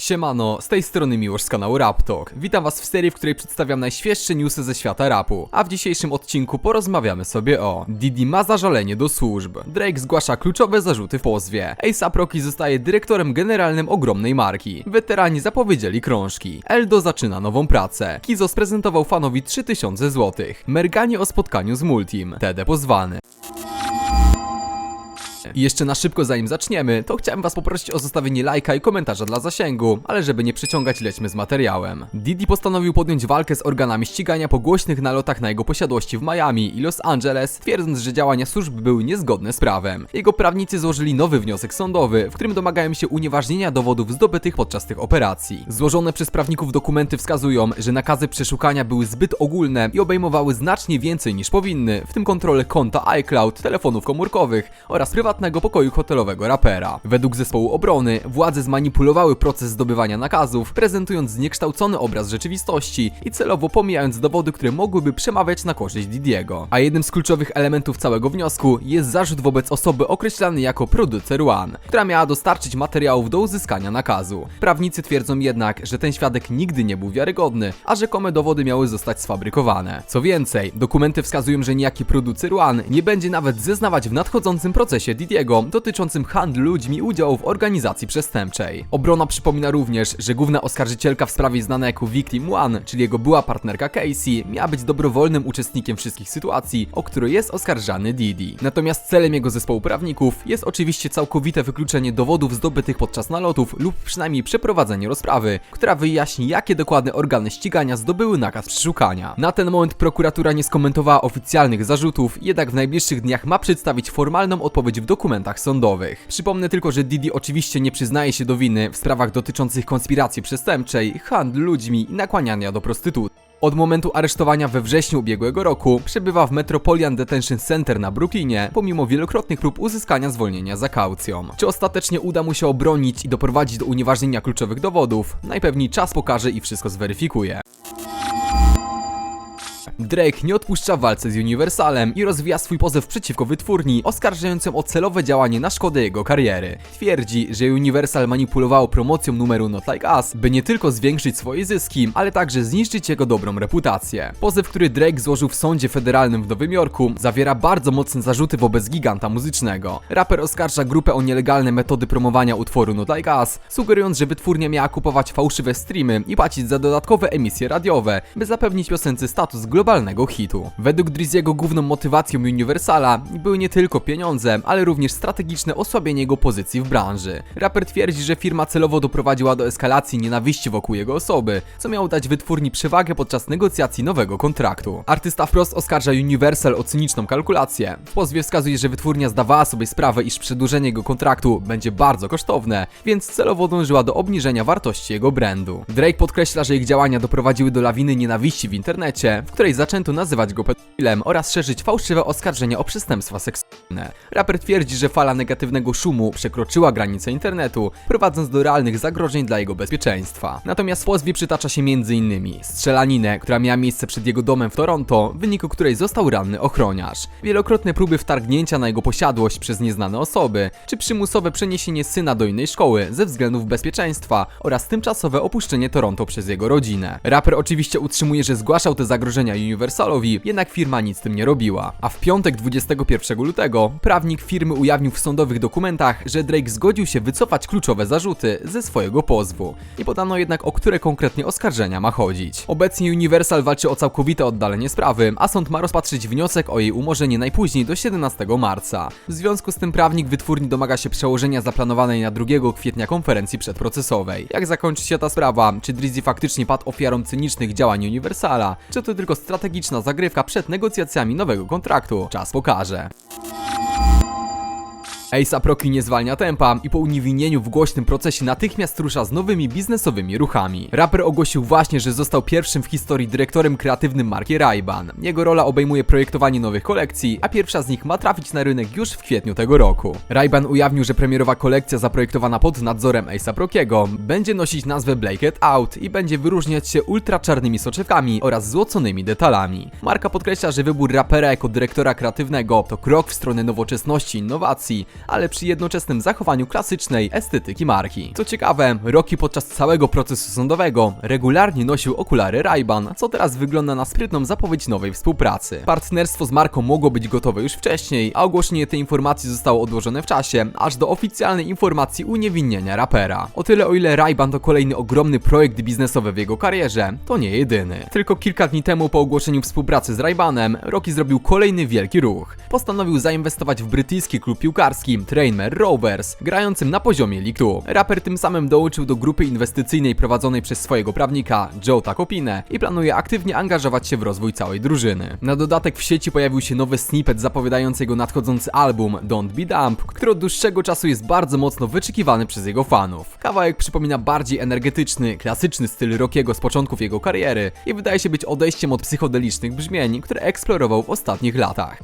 Siemano, z tej strony Miłosz z kanału Raptok. Witam was w serii, w której przedstawiam najświeższe newsy ze świata rapu. A w dzisiejszym odcinku porozmawiamy sobie o Didi ma zażalenie do służb, Drake zgłasza kluczowe zarzuty w pozwie, A$AP Rocky zostaje dyrektorem generalnym ogromnej marki, weterani zapowiedzieli krążki, Eldo zaczyna nową pracę, Kizo sprezentował fanowi 3000 zł, Merganie o spotkaniu z Multim, Tede pozwany. I jeszcze na szybko zanim zaczniemy, to chciałem was poprosić o zostawienie lajka i komentarza dla zasięgu, ale żeby nie przeciągać lećmy z materiałem. Didi postanowił podjąć walkę z organami ścigania po głośnych nalotach na jego posiadłości w Miami i Los Angeles, twierdząc, że działania służb były niezgodne z prawem. Jego prawnicy złożyli nowy wniosek sądowy, w którym domagają się unieważnienia dowodów zdobytych podczas tych operacji. Złożone przez prawników dokumenty wskazują, że nakazy przeszukania były zbyt ogólne i obejmowały znacznie więcej niż powinny, w tym kontrolę konta iCloud, telefonów komórkowych oraz prywatnego pokoju hotelowego rapera. Według zespołu obrony władze zmanipulowały proces zdobywania nakazów, prezentując zniekształcony obraz rzeczywistości i celowo pomijając dowody, które mogłyby przemawiać na korzyść Didiego. A jednym z kluczowych elementów całego wniosku jest zarzut wobec osoby określanej jako producer One, która miała dostarczyć materiałów do uzyskania nakazu. Prawnicy twierdzą jednak, że ten świadek nigdy nie był wiarygodny, a rzekome dowody miały zostać sfabrykowane. Co więcej, dokumenty wskazują, że niejaki producer One nie będzie nawet zeznawać w nadchodzącym procesie Didiego dotyczącym handlu ludźmi udziału w organizacji przestępczej. Obrona przypomina również, że główna oskarżycielka w sprawie znana jako Victim One, czyli jego była partnerka Casey, miała być dobrowolnym uczestnikiem wszystkich sytuacji, o które jest oskarżany Didi. Natomiast celem jego zespołu prawników jest oczywiście całkowite wykluczenie dowodów zdobytych podczas nalotów lub przynajmniej przeprowadzenie rozprawy, która wyjaśni jakie dokładne organy ścigania zdobyły nakaz przeszukania. Na ten moment prokuratura nie skomentowała oficjalnych zarzutów, jednak w najbliższych dniach ma przedstawić formalną odpowiedź w dokumentach sądowych. Przypomnę tylko, że Didi oczywiście nie przyznaje się do winy w sprawach dotyczących konspiracji przestępczej, handlu ludźmi i nakłaniania do prostytucji. Od momentu aresztowania we wrześniu ubiegłego roku przebywa w Metropolitan Detention Center na Brooklynie, pomimo wielokrotnych prób uzyskania zwolnienia za kaucją. Czy ostatecznie uda mu się obronić i doprowadzić do unieważnienia kluczowych dowodów? Najpewniej czas pokaże i wszystko zweryfikuje. Drake nie odpuszcza walce z Universalem i rozwija swój pozew przeciwko wytwórni, oskarżając ją o celowe działanie na szkodę jego kariery. Twierdzi, że Universal manipulowało promocją numeru Not Like Us, by nie tylko zwiększyć swoje zyski, ale także zniszczyć jego dobrą reputację. Pozew, który Drake złożył w sądzie federalnym w Nowym Jorku, zawiera bardzo mocne zarzuty wobec giganta muzycznego. Raper oskarża grupę o nielegalne metody promowania utworu Not Like Us, sugerując, że wytwórnia miała kupować fałszywe streamy i płacić za dodatkowe emisje radiowe, by zapewnić piosence status globalnego hitu. Według Drizziego główną motywacją Universala były nie tylko pieniądze, ale również strategiczne osłabienie jego pozycji w branży. Raper twierdzi, że firma celowo doprowadziła do eskalacji nienawiści wokół jego osoby, co miało dać wytwórni przewagę podczas negocjacji nowego kontraktu. Artysta wprost oskarża Universal o cyniczną kalkulację. W pozwie wskazuje, że wytwórnia zdawała sobie sprawę, iż przedłużenie jego kontraktu będzie bardzo kosztowne, więc celowo dążyła do obniżenia wartości jego brandu. Drake podkreśla, że ich działania doprowadziły do lawiny nienawiści w internecie, w której zaczęto nazywać go pedofilem oraz szerzyć fałszywe oskarżenia o przestępstwa seksualne. Raper twierdzi, że fala negatywnego szumu przekroczyła granice internetu, prowadząc do realnych zagrożeń dla jego bezpieczeństwa. Natomiast w pozwie przytacza się m.in. strzelaninę, która miała miejsce przed jego domem w Toronto, w wyniku której został ranny ochroniarz, wielokrotne próby wtargnięcia na jego posiadłość przez nieznane osoby, czy przymusowe przeniesienie syna do innej szkoły ze względów bezpieczeństwa oraz tymczasowe opuszczenie Toronto przez jego rodzinę. Raper oczywiście utrzymuje, że zgłaszał te zagrożenia Universalowi, jednak firma nic z tym nie robiła. A w piątek 21 lutego prawnik firmy ujawnił w sądowych dokumentach, że Drake zgodził się wycofać kluczowe zarzuty ze swojego pozwu. Nie podano jednak o które konkretnie oskarżenia ma chodzić. Obecnie Universal walczy o całkowite oddalenie sprawy, a sąd ma rozpatrzyć wniosek o jej umorzenie najpóźniej do 17 marca. W związku z tym prawnik wytwórni domaga się przełożenia zaplanowanej na 2 kwietnia konferencji przedprocesowej. Jak zakończy się ta sprawa? Czy Drizzy faktycznie padł ofiarą cynicznych działań Universala? Czy to tylko strategiczna zagrywka przed negocjacjami nowego kontraktu? Czas pokaże. A$AP Rocky nie zwalnia tempa i po uniewinnieniu w głośnym procesie natychmiast rusza z nowymi biznesowymi ruchami. Raper ogłosił właśnie, że został pierwszym w historii dyrektorem kreatywnym marki Ray-Ban. Jego rola obejmuje projektowanie nowych kolekcji, a pierwsza z nich ma trafić na rynek już w kwietniu tego roku. Ray-Ban ujawnił, że premierowa kolekcja zaprojektowana pod nadzorem A$AP Rockiego będzie nosić nazwę Blake It Out i będzie wyróżniać się ultra czarnymi soczewkami oraz złoconymi detalami. Marka podkreśla, że wybór rapera jako dyrektora kreatywnego to krok w stronę nowoczesności innowacji, ale przy jednoczesnym zachowaniu klasycznej estetyki marki. Co ciekawe, Rocky podczas całego procesu sądowego regularnie nosił okulary Ray-Ban, co teraz wygląda na sprytną zapowiedź nowej współpracy. Partnerstwo z marką mogło być gotowe już wcześniej, a ogłoszenie tej informacji zostało odłożone w czasie, aż do oficjalnej informacji uniewinnienia rapera. O tyle o ile Ray-Ban to kolejny ogromny projekt biznesowy w jego karierze, to nie jedyny. Tylko kilka dni temu po ogłoszeniu współpracy z Ray-Banem, Rocky zrobił kolejny wielki ruch. Postanowił zainwestować w brytyjski klub piłkarski Tranmere Rovers, grającym na poziomie League 2. Raper tym samym dołączył do grupy inwestycyjnej prowadzonej przez swojego prawnika Joe Takopinę i planuje aktywnie angażować się w rozwój całej drużyny. Na dodatek w sieci pojawił się nowy snippet zapowiadający jego nadchodzący album Don't Be Dumb, który od dłuższego czasu jest bardzo mocno wyczekiwany przez jego fanów. Kawałek przypomina bardziej energetyczny, klasyczny styl Rockiego z początków jego kariery i wydaje się być odejściem od psychodelicznych brzmień, które eksplorował w ostatnich latach.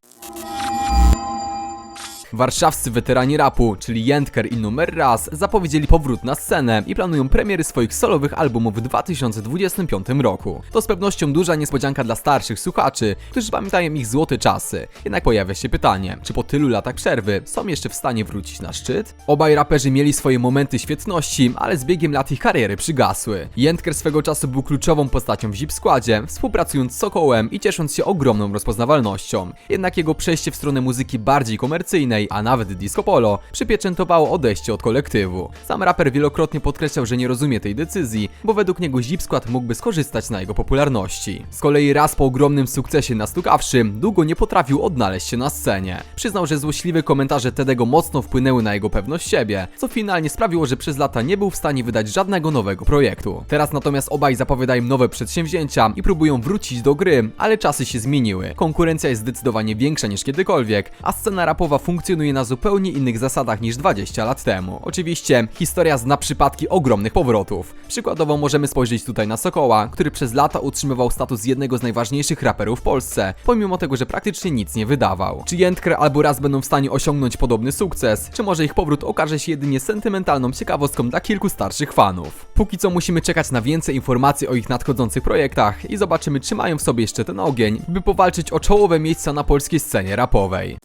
Warszawscy weterani rapu, czyli Jędker i Numer Raz, zapowiedzieli powrót na scenę i planują premiery swoich solowych albumów w 2025 roku. To z pewnością duża niespodzianka dla starszych słuchaczy, którzy pamiętają ich złote czasy. Jednak pojawia się pytanie, czy po tylu latach przerwy są jeszcze w stanie wrócić na szczyt? Obaj raperzy mieli swoje momenty świetności, ale z biegiem lat ich kariery przygasły. Jędker swego czasu był kluczową postacią w Zip składzie, współpracując z Sokołem i ciesząc się ogromną rozpoznawalnością. Jednak jego przejście w stronę muzyki bardziej komercyjnej, a nawet disco polo, przypieczętowało odejście od kolektywu. Sam raper wielokrotnie podkreślał, że nie rozumie tej decyzji, bo według niego Zip skład mógłby skorzystać na jego popularności. Z kolei raz po ogromnym sukcesie nastukawszy, długo nie potrafił odnaleźć się na scenie. Przyznał, że złośliwe komentarze Tedego mocno wpłynęły na jego pewność siebie, co finalnie sprawiło, że przez lata nie był w stanie wydać żadnego nowego projektu. Teraz natomiast obaj zapowiadają nowe przedsięwzięcia i próbują wrócić do gry, ale czasy się zmieniły. Konkurencja jest zdecydowanie większa niż kiedykolwiek, a scena rapowa funkcjonuje na zupełnie innych zasadach niż 20 lat temu. Oczywiście, historia zna przypadki ogromnych powrotów. Przykładowo możemy spojrzeć tutaj na Sokoła, który przez lata utrzymywał status jednego z najważniejszych raperów w Polsce, pomimo tego, że praktycznie nic nie wydawał. Czy Jędker albo raz będą w stanie osiągnąć podobny sukces, czy może ich powrót okaże się jedynie sentymentalną ciekawostką dla kilku starszych fanów. Póki co musimy czekać na więcej informacji o ich nadchodzących projektach i zobaczymy, czy mają w sobie jeszcze ten ogień, by powalczyć o czołowe miejsca na polskiej scenie rapowej.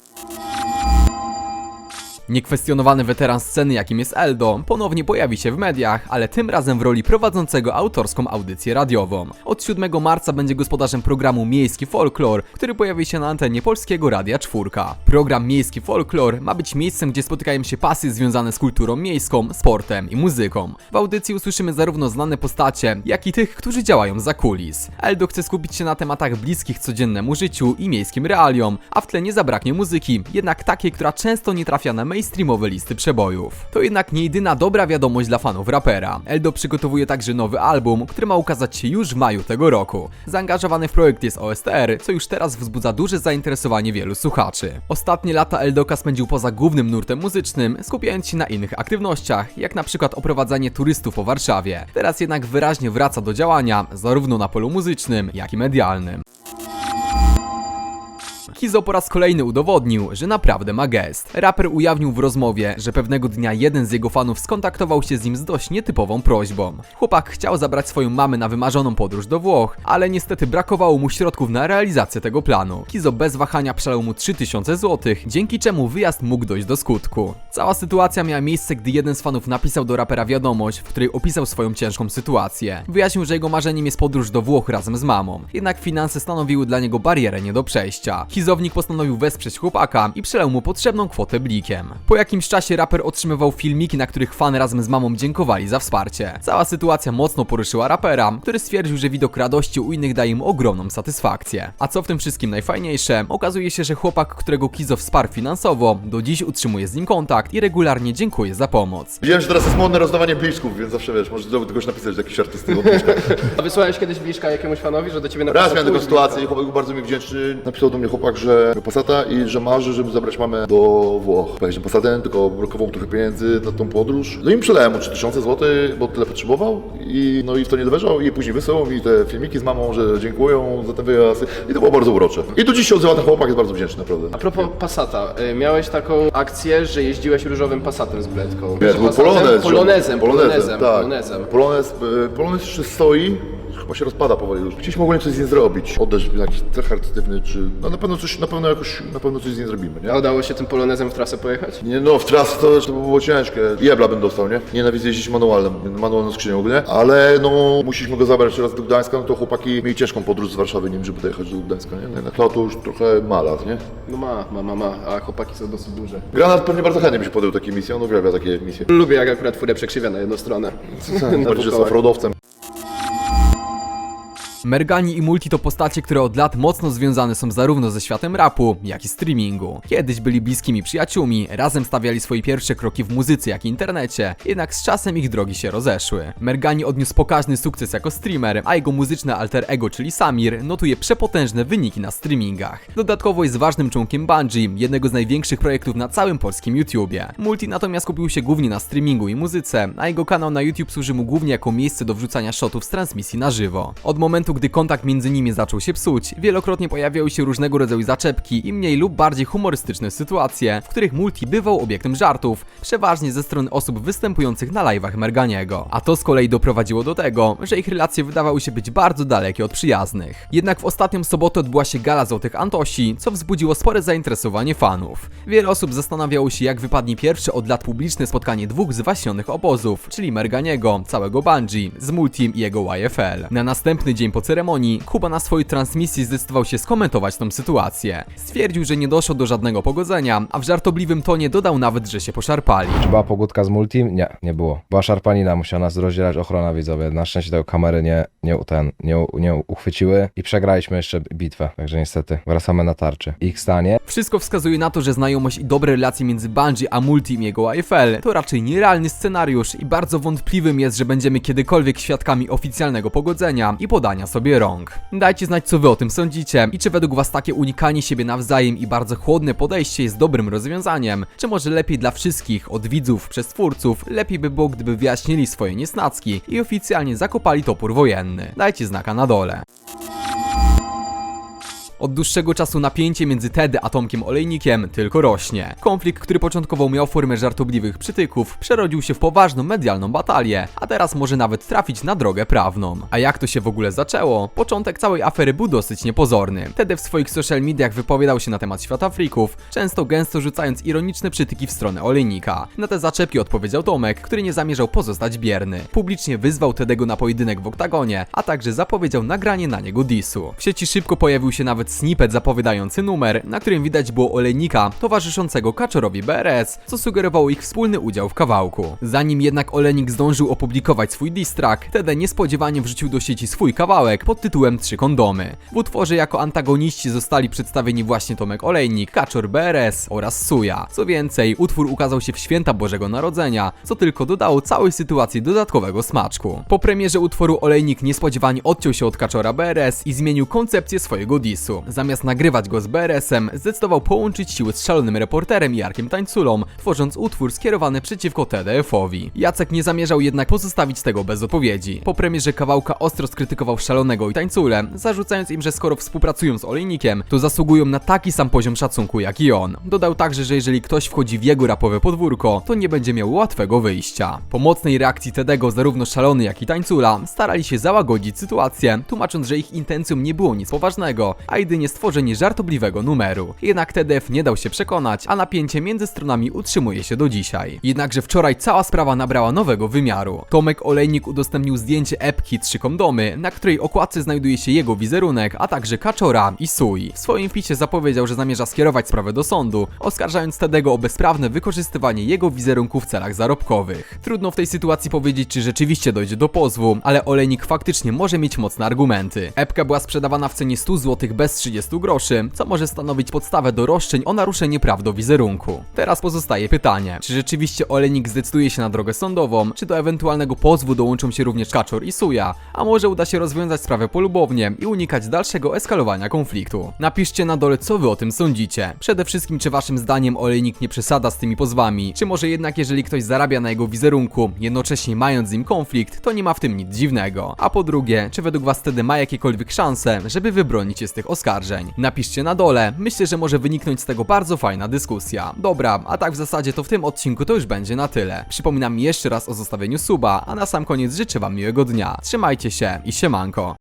Niekwestionowany weteran sceny, jakim jest Eldo, ponownie pojawi się w mediach, ale tym razem w roli prowadzącego autorską audycję radiową. Od 7 marca będzie gospodarzem programu Miejski Folklor, który pojawi się na antenie Polskiego Radia Czwórka. Program Miejski Folklor ma być miejscem, gdzie spotykają się pasy związane z kulturą miejską, sportem i muzyką. W audycji usłyszymy zarówno znane postacie, jak i tych, którzy działają za kulis. Eldo chce skupić się na tematach bliskich codziennemu życiu i miejskim realiom, a w tle nie zabraknie muzyki, jednak takiej, która często nie trafia na mainstreamowe listy przebojów. To jednak nie jedyna dobra wiadomość dla fanów rapera. Eldo przygotowuje także nowy album, który ma ukazać się już w maju tego roku. Zaangażowany w projekt jest OSTR, co już teraz wzbudza duże zainteresowanie wielu słuchaczy. Ostatnie lata Eldoka spędził poza głównym nurtem muzycznym, skupiając się na innych aktywnościach, jak na przykład oprowadzanie turystów po Warszawie. Teraz jednak wyraźnie wraca do działania, zarówno na polu muzycznym, jak i medialnym. Kizo po raz kolejny udowodnił, że naprawdę ma gest. Raper ujawnił w rozmowie, że pewnego dnia jeden z jego fanów skontaktował się z nim z dość nietypową prośbą. Chłopak chciał zabrać swoją mamę na wymarzoną podróż do Włoch, ale niestety brakowało mu środków na realizację tego planu. Kizo bez wahania przelał mu 3000 zł, dzięki czemu wyjazd mógł dojść do skutku. Cała sytuacja miała miejsce, gdy jeden z fanów napisał do rapera wiadomość, w której opisał swoją ciężką sytuację. Wyjaśnił, że jego marzeniem jest podróż do Włoch razem z mamą, jednak finanse stanowiły dla niego barierę nie do przejścia. Kizownik postanowił wesprzeć chłopaka i przelał mu potrzebną kwotę blikiem. Po jakimś czasie raper otrzymywał filmiki, na których fany razem z mamą dziękowali za wsparcie. Cała sytuacja mocno poruszyła rapera, który stwierdził, że widok radości u innych daje mu ogromną satysfakcję. A co w tym wszystkim najfajniejsze, okazuje się, że chłopak, którego Kizo wsparł finansowo, do dziś utrzymuje z nim kontakt i regularnie dziękuje za pomoc. Widziałem, że teraz jest modne rozdawanie bliczków, więc zawsze wiesz, możesz do kogoś napisać do jakichś artysty o bliczkach. A wysłałeś kiedyś bliżka jakiemuś fanowi, że do ciebie napisał Raz miałem taką sytuację i chłopak był bardzo mi wdzięczny. Napisał do mnie chłopak, że Passata i że marzy, żeby zabrać mamę do Włoch. Pojeździł Passatem, tylko brakowało mu trochę pieniędzy na tą podróż. No i przelałem mu 3000 zł, bo tyle potrzebował i no i w to nie dowierzał i później wysłał mi te filmiki z mamą, że dziękują za ten wyjazd i to było bardzo urocze. I do dziś się odzywa ten chłopak, jest bardzo wdzięczny naprawdę. A propos Passata, y, miałeś taką akcję, że jeździłeś różowym Passatem z bledką. Nie, to był Passatem? polonez. Polonezem, polonezem, tak. polonezem. Polonez, e, polonez jeszcze stoi, chyba się rozpada powoli już. Chcieliśmy ogólnie coś z nim zrobić. Oddać jakiś cech charytatywny, czy no na pewno coś, na pewno jakoś, na pewno coś z nim zrobimy, nie? A udało się tym polonezem w trasę pojechać? Nie no, w trasę to, to by było ciężkie. Jebla bym dostał, nie? Nienawidzę jeździć manualnym, manualną skrzynią ogólnie, ale no musieliśmy go zabrać teraz do Gdańska, no to chłopaki mieli ciężką podróż z Warszawy nim, żeby dojechać do Gdańska, nie? No to już trochę ma lat, nie? No ma, ma, ma, ma, a chłopaki są dosyć duże. Granat pewnie bardzo chętnie by się podjął takiej misji, on uwielbia takie misje. Lubię jak akurat furę przekrzywia na jedną stronę. Bardziej, że jest offroadowcem. Mergani i Multi to postacie, które od lat mocno związane są zarówno ze światem rapu, jak i streamingu. Kiedyś byli bliskimi przyjaciółmi, razem stawiali swoje pierwsze kroki w muzyce, jak i internecie, jednak z czasem ich drogi się rozeszły. Mergani odniósł pokaźny sukces jako streamer, a jego muzyczne alter ego, czyli Samir, notuje przepotężne wyniki na streamingach. Dodatkowo jest ważnym członkiem Bungie, jednego z największych projektów na całym polskim YouTubie. Multi natomiast skupił się głównie na streamingu i muzyce, a jego kanał na YouTube służy mu głównie jako miejsce do wrzucania shotów z transmisji na żywo. Od momentu, gdy kontakt między nimi zaczął się psuć, wielokrotnie pojawiały się różnego rodzaju zaczepki i mniej lub bardziej humorystyczne sytuacje, w których Multi bywał obiektem żartów, przeważnie ze strony osób występujących na live'ach Merganiego. A to z kolei doprowadziło do tego, że ich relacje wydawały się być bardzo dalekie od przyjaznych. Jednak w ostatnią sobotę odbyła się gala Złotych Antosi, co wzbudziło spore zainteresowanie fanów. Wiele osób zastanawiało się, jak wypadnie pierwsze od lat publiczne spotkanie dwóch zwaśnionych obozów, czyli Merganiego, całego Bungie, z Multim i jego YFL. Na następny dzień po ceremonii Kuba na swojej transmisji zdecydował się skomentować tą sytuację. Stwierdził, że nie doszło do żadnego pogodzenia, a w żartobliwym tonie dodał nawet, że się poszarpali. Czy była pogódka z multim? Nie, nie było. Była szarpanina, musiała nas rozdzielać ochrona widzowie. Na szczęście tego kamery nie, nie, ten, nie, u- nie uchwyciły i przegraliśmy jeszcze bitwę. Także niestety wracamy na tarczy. Ich stanie. Wszystko wskazuje na to, że znajomość i dobre relacje między Bungie a Multim i jego IFL to raczej nierealny scenariusz i bardzo wątpliwym jest, że będziemy kiedykolwiek świadkami oficjalnego pogodzenia i podania sobie rąk. Dajcie znać, co wy o tym sądzicie i czy według was takie unikanie siebie nawzajem i bardzo chłodne podejście jest dobrym rozwiązaniem, czy może lepiej dla wszystkich, od widzów przez twórców, lepiej by było, gdyby wyjaśnili swoje niesnacki i oficjalnie zakopali topór wojenny. Dajcie znaka na dole. Od dłuższego czasu napięcie między Tedy a Tomkiem Olejnikiem tylko rośnie. Konflikt, który początkowo miał formę żartobliwych przytyków, przerodził się w poważną medialną batalię, a teraz może nawet trafić na drogę prawną. A jak to się w ogóle zaczęło? Początek całej afery był dosyć niepozorny. Tedy w swoich social mediach wypowiadał się na temat świata frików, często gęsto rzucając ironiczne przytyki w stronę Olejnika. Na te zaczepki odpowiedział Tomek, który nie zamierzał pozostać bierny. Publicznie wyzwał Tedego na pojedynek w oktagonie, a także zapowiedział nagranie na niego disu. W sieci szybko pojawił się nawet snippet zapowiadający numer, na którym widać było olejnika towarzyszącego kaczorowi BRS, co sugerowało ich wspólny udział w kawałku. Zanim jednak olejnik zdążył opublikować swój diss track, Tede niespodziewanie wrzucił do sieci swój kawałek pod tytułem Trzy kondomy. W utworze jako antagoniści zostali przedstawieni właśnie Tomek Olejnik, Kaczor BRS oraz Suja. Co więcej, utwór ukazał się w święta Bożego Narodzenia, co tylko dodało całej sytuacji dodatkowego smaczku. Po premierze utworu Olejnik niespodziewanie odciął się od Kaczora BRS i zmienił koncepcję swojego Zamiast nagrywać go z BRS-em, zdecydował połączyć siły z szalonym reporterem i Arkiem Tańculą, tworząc utwór skierowany przeciwko TDF-owi. Jacek nie zamierzał jednak pozostawić tego bez odpowiedzi. Po premierze kawałka ostro skrytykował szalonego i tańculę, zarzucając im, że skoro współpracują z olejnikiem, to zasługują na taki sam poziom szacunku jak i on. Dodał także, że jeżeli ktoś wchodzi w jego rapowe podwórko, to nie będzie miał łatwego wyjścia. Po mocnej reakcji Tedego zarówno szalony jak i tańcula starali się załagodzić sytuację, tłumacząc, że ich intencją nie było nic poważnego, a jedynie stworzenie żartobliwego numeru. Jednak TDF nie dał się przekonać, a napięcie między stronami utrzymuje się do dzisiaj. Jednakże wczoraj cała sprawa nabrała nowego wymiaru. Tomek Olejnik udostępnił zdjęcie epki Trzy kondomy, na której okładce znajduje się jego wizerunek, a także Kaczora i Sui. W swoim picie zapowiedział, że zamierza skierować sprawę do sądu, oskarżając Tedego o bezprawne wykorzystywanie jego wizerunku w celach zarobkowych. Trudno w tej sytuacji powiedzieć, czy rzeczywiście dojdzie do pozwu, ale Olejnik faktycznie może mieć mocne argumenty. Epka była sprzedawana w cenie 100 zł bez 30 groszy, co może stanowić podstawę do roszczeń o naruszenie praw do wizerunku. Teraz pozostaje pytanie, czy rzeczywiście Olejnik zdecyduje się na drogę sądową, czy do ewentualnego pozwu dołączą się również Kaczor i Suja, a może uda się rozwiązać sprawę polubownie i unikać dalszego eskalowania konfliktu. Napiszcie na dole, co wy o tym sądzicie. Przede wszystkim, czy waszym zdaniem Olejnik nie przesada z tymi pozwami, czy może jednak jeżeli ktoś zarabia na jego wizerunku, jednocześnie mając z nim konflikt, to nie ma w tym nic dziwnego. A po drugie, czy według was wtedy ma jakiekolwiek szanse, żeby wybronić się z tych oskarżeń? Napiszcie na dole, myślę, że może wyniknąć z tego bardzo fajna dyskusja. Dobra, a tak w zasadzie to w tym odcinku to już będzie na tyle. Przypominam jeszcze raz o zostawieniu suba, a na sam koniec życzę wam miłego dnia. Trzymajcie się i siemanko.